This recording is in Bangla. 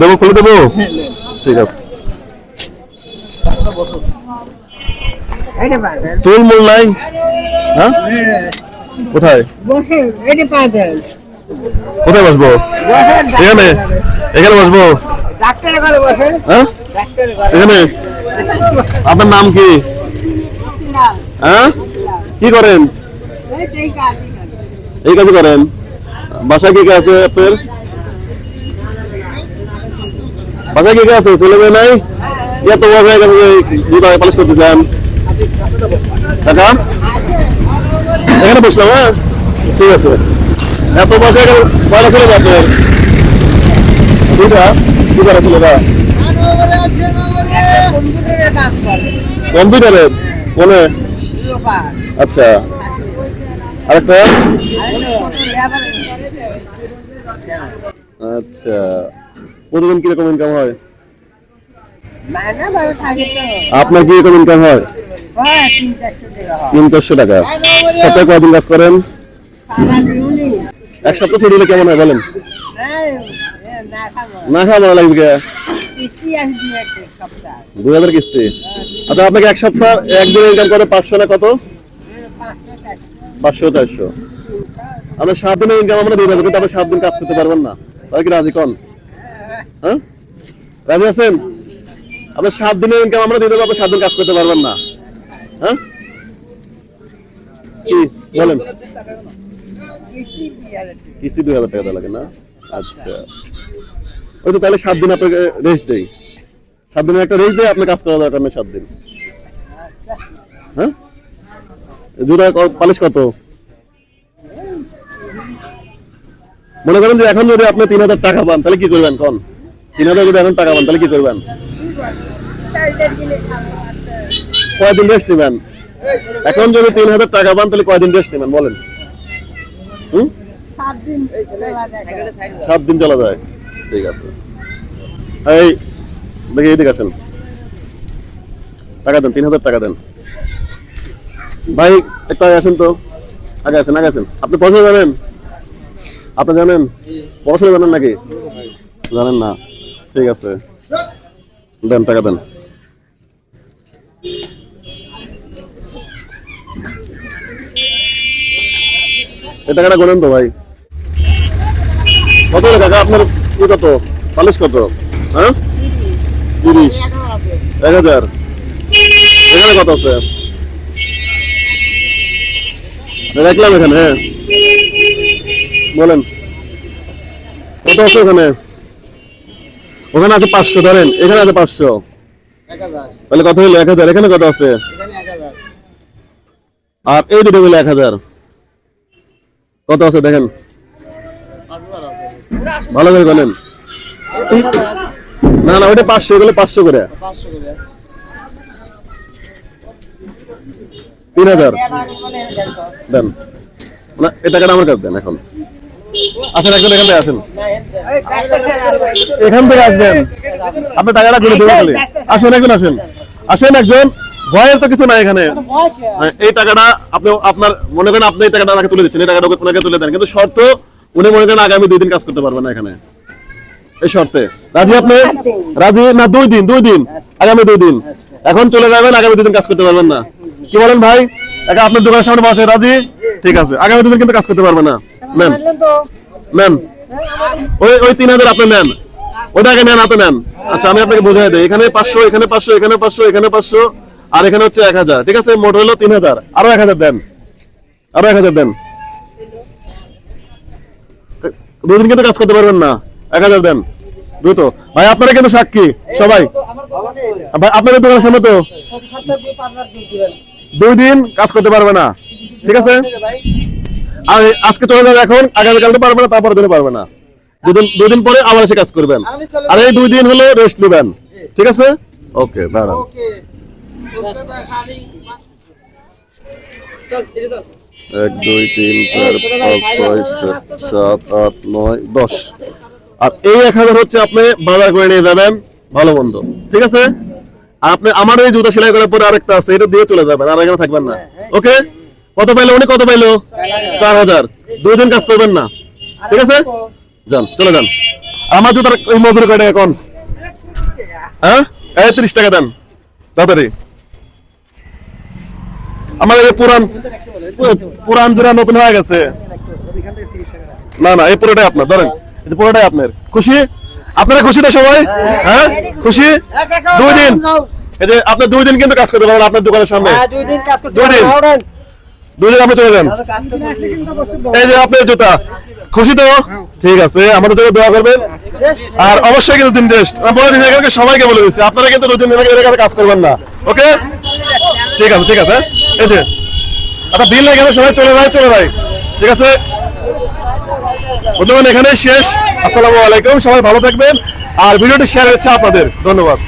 দেবো, খুলে দেবো? ঠিক আছে। মূল নাই? হ্যাঁ? কোথায়? বসবো? এখানে? এখানে বসবো? হ্যাঁ? এখানে? আপনার নাম কি? হ্যাঁ? কি করেন? এই কাজ করেন। বাসায় কে কে আছে আপনার? বাসায় কে কে আছে ছেলে মেয়ে নাই এত বড় হয়ে গেছে জুতা পালিশ করতে চান কাকা? এখানে বসলাম হ্যাঁ? ঠিক আছে। এত বয়স হয়ে গেছে কয়টা ছেলে আপনার। দুইটা করে ছেলেটা কম্পিউটারে? ফোনে? আচ্ছা। আরেকটা? আচ্ছা। প্রতিদিন কীরকম ইনকাম হয়? তো আপনার কীরকম ইনকাম হয়? হ্যাঁ তিন চারশো টাকা। হয় সপ্তাহে কয়দিন কাজ করেন? এক সপ্তাহ ছুটি দিলে কেমন হয় বলেন? না খাওয়া ভালো লাগবে কে? দুই হাজার কিস্তি। আচ্ছা আপনাকে এক সপ্তাহ একদিন ইনকাম করে পাঁচশো না কত? পাঁচশো চারশো। আমরা সাত দিনের ইনকাম আমরা দিয়ে দেবো কিন্তু আপনি সাত দিন কাজ করতে পারবেন না। তাহলে কি রাজি কন? হ্যাঁ? রাজি আছেন? আপনার সাত দিনের ইনকাম আমরা দেবো, আপনি সাত দিন কাজ করতে পারবেন না। হ্যাঁ? কি? বলেন। কিস্তি দুই হাজার টাকা লাগে না? আচ্ছা। ওই তো তাহলে সাত দিন আপনাকে রেস্ট দেই। সাত দিনের একটা রেস্ট দেয় আপনি কাজ করা দরকার সাত দিন। হ্যাঁ? জুড়া পালিশ কত? মনে করেন যে এখন যদি আপনি তিন হাজার টাকা পান, তাহলে কি করবেন কোন তিন হাজার যদি এখন টাকা পান, তাহলে কি করবেন? কয়দিন রেস্ট নেবেন? এখন যদি তিন হাজার টাকা পান, তাহলে কয়দিন রেস্ট নেবেন, বলেন? হুম? সাত দিন চলা যায়। ঠিক আছে। এই, দেখি এদিকে আসেন। টাকা দেন তিন হাজার টাকা দেন। ভাই, একটু আসেন তো। আগে আসেন আগে আসেন। আপনি পড়াশোনা জানেন? আপনি জানেন? পড়াশোনা জানেন নাকি? জানেন না। ঠিক আছে। দেন, টাকা দেন। টাকাটা তো ভাই। কত আপনার কত? পালিশ কত? হ্যাঁ? তিরিশ। এক হাজার। এখানে কত আছে? দেখলাম এখানে হ্যাঁ। বলেন। কত আছে ওখানে ওখানে আছে পাঁচশো ধরেন এখানে আছে পাঁচশো। তাহলে কত হলো এক হাজার। এখানে কত আছে? আর এই দুটো হলো এক হাজার। কত আছে দেখেন? ভালো করে বলেন। না না ওইটা পাঁচশো গেলে পাঁচশো করে। তিন হাজার। দেন। না এই টাকাটা আমার কাছে দেন এখন। আসেন একজন এখান আসেন। এখান থেকে আসবেন। আপনি টাকাটা করে দেবেন খালি আসেন একজন আসেন। আসেন একজন। ভয়ের তো কিছু নাই এখানে। হ্যাঁ, এই টাকাটা আপনি আপনার মনে করেন আপনি এই টাকাটা আমাকে তুলে দিচ্ছেন। এই টাকাটা ওনাকে তুলে দেন। কিন্তু শর্ত উনি মনে করেন আগামী দুই দিন কাজ করতে পারবেন না এখানে। এই শর্তে। রাজি আপনি? রাজি? না দুই দিন দুই দিন। আগামী দুই দিন। এখন চলে যাবেন আগামী দুই দিন কাজ করতে পারবেন না। কি বলেন ভাই? একা আপনার দোকানের সামনে বসে রাজি? ঠিক আছে। আগামী দুদিন কিন্তু কাজ করতে পারবে না। নেন নেন ওই ওই তিন হাজার আপনি নেন ওটাকে নেন আপনি নেন আচ্ছা আমি আপনাকে বোঝাই দিই। এখানে পাঁচশো এখানে পাঁচশো এখানে পাঁচশো এখানে পাঁচশো, আর এখানে হচ্ছে এক হাজার। ঠিক আছে, মোট হলো তিন হাজার। আরও এক হাজার দেন। আরও এক হাজার দেন। দুদিন কিন্তু কাজ করতে পারবেন না। এক হাজার দেন। দ্রুত। ভাই, আপনারা কিন্তু সাক্ষী। সবাই। ভাই, আপনাদের দোকানের সামনে তো দুই দিন কাজ করতে পারবে না। ঠিক আছে? আর আজকে চলে যাবে এখন আগামীকাল তো পারবে না তারপরে দিনে পারবে না। দুদিন দুই দিন পরে আবার এসে কাজ করবেন। আর এই দুই দিন হলো রেস্ট নেবেন। ঠিক আছে? ওকে। দাঁড়ান এক দুই তিন চার পাঁচ ছয় সাত সাত আট নয় দশ। আর এই এক হাজার হচ্ছে আপনি বাজার করে নিয়ে যাবেন ভালো মন্দ। ঠিক আছে? আপনি আমার এই জুতা সেলাই করার পরে আরেকটা আছে এটা দিয়ে চলে যাবেন আর এখানে থাকবেন না। ওকে কত পাইলো উনি? কত পাইলো? চার হাজার। দুই দিন কাজ করবেন না। ঠিক আছে? যান চলে যান। আমার জুতার ওই মজুরি কয় টাকা কোন হ্যাঁ? এই ত্রিশ টাকা দেন। তাড়াতাড়ি। এই পুরান পুরান জোড়া নতুন হয়ে গেছে। না না এই পুরোটাই আপনার। ধরেন পুরোটাই আপনার। খুশি? আপনারা খুশি তো সবাই? হ্যাঁ? খুশি? দুই দিন। এই যে আপনি দুই দিন কিন্তু কাজ করতে পারবেন আপনার দোকানের সামনে। দুই দিন কাজ করতে দুই দুই আপনি চলে যান। এই যে আপনার জুতা। খুশি তো? ঠিক আছে, আমাদের জন্য দোয়া করবেন। আর অবশ্যই কিন্তু দিন আমি বলে দিচ্ছি এখানকে সবাইকে বলে দিচ্ছি আপনারা কিন্তু দুদিন এর কাছে কাজ করবেন না। ওকে? ঠিক আছে ঠিক আছে। এই যে আচ্ছা বিল লাগে সবাই চলে যায় চলে যায়। ঠিক আছে? বন্ধুগণ এখানে শেষ। আসসালামু আলাইকুম, সবাই ভালো থাকবেন। আর ভিডিওটি শেয়ার হচ্ছে আপনাদের। ধন্যবাদ।